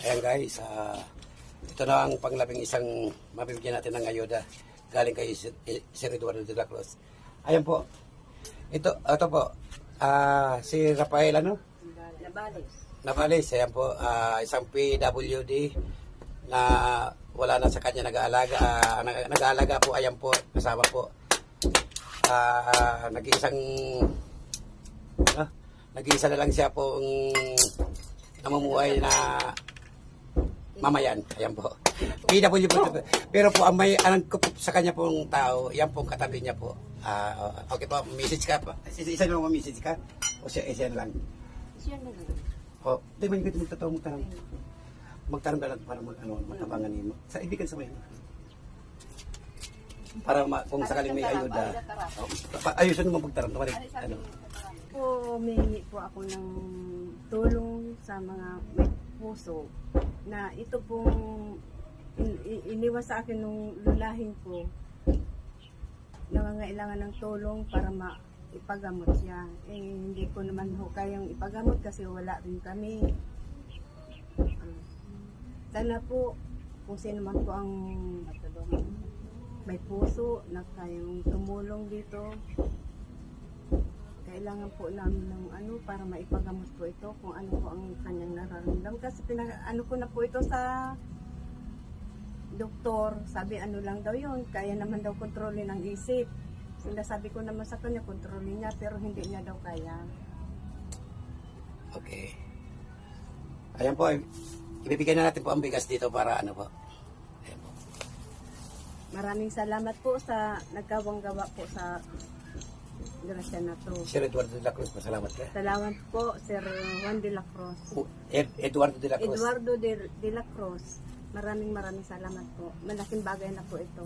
Ayan guys, ah, ito na ang panglabing isang mabibigyan natin ng ayuda galing kay Sir eh, Eduardo de la Cruz. Ayan po. Ito, ito po. ah, si Rafael ano? Nabales. Navalis, ayan po, ah, isang PWD na wala na sa kanya nag-aalaga. nag- nag-aalaga po, ayan po, kasama po. Ah, nag-iisang, ah, nag-iisa na lang siya po ang namumuhay na mamayan. Ayan po. PW po. Pero po, ang may alam ko po sa kanya pong tao, yan po ang katabi niya po. Ah, okay po, message ka pa. Isa, isa lang message ka? O siya, isa lang? Siya na lang. O, di ba yung magtatawag magtanong? Magtanong ka lang para mag, ano, matabangan mo. Sa ibigan sa may para ma, kung sakaling may ayuda. Oh, ayusin mo magtarong. Ano. Po, humingi po ako ng tulong sa mga may puso na ito pong in- i- iniwan sa akin nung lulahin ko nangangailangan ng tulong para ma ipagamot siya. Eh, hindi ko naman ho kayang ipagamot kasi wala rin kami. Sana po, kung sino man po ang may puso na kayang tumulong dito, kailangan po namin ng ano para maipagamot po ito kung ano po ang kanyang nararamdaman. Kasi pinag ano ko na po ito sa doktor, sabi ano lang daw yun, kaya naman daw kontrolin ang isip. Sinasabi ko naman sa kanya, kontrolin niya, pero hindi niya daw kaya. Okay. Ayan po, ibibigay na natin po ang bigas dito para ano po. Ayan po. Maraming salamat po sa nagkawang gawa po sa grasya na to. Sir Eduardo de la Cruz, pasalamat ka. Salamat po, Sir Juan de la Cruz. O, Ed- Eduardo de la Cruz. Eduardo de, de la Cruz. Maraming maraming salamat po. Malaking bagay na po ito.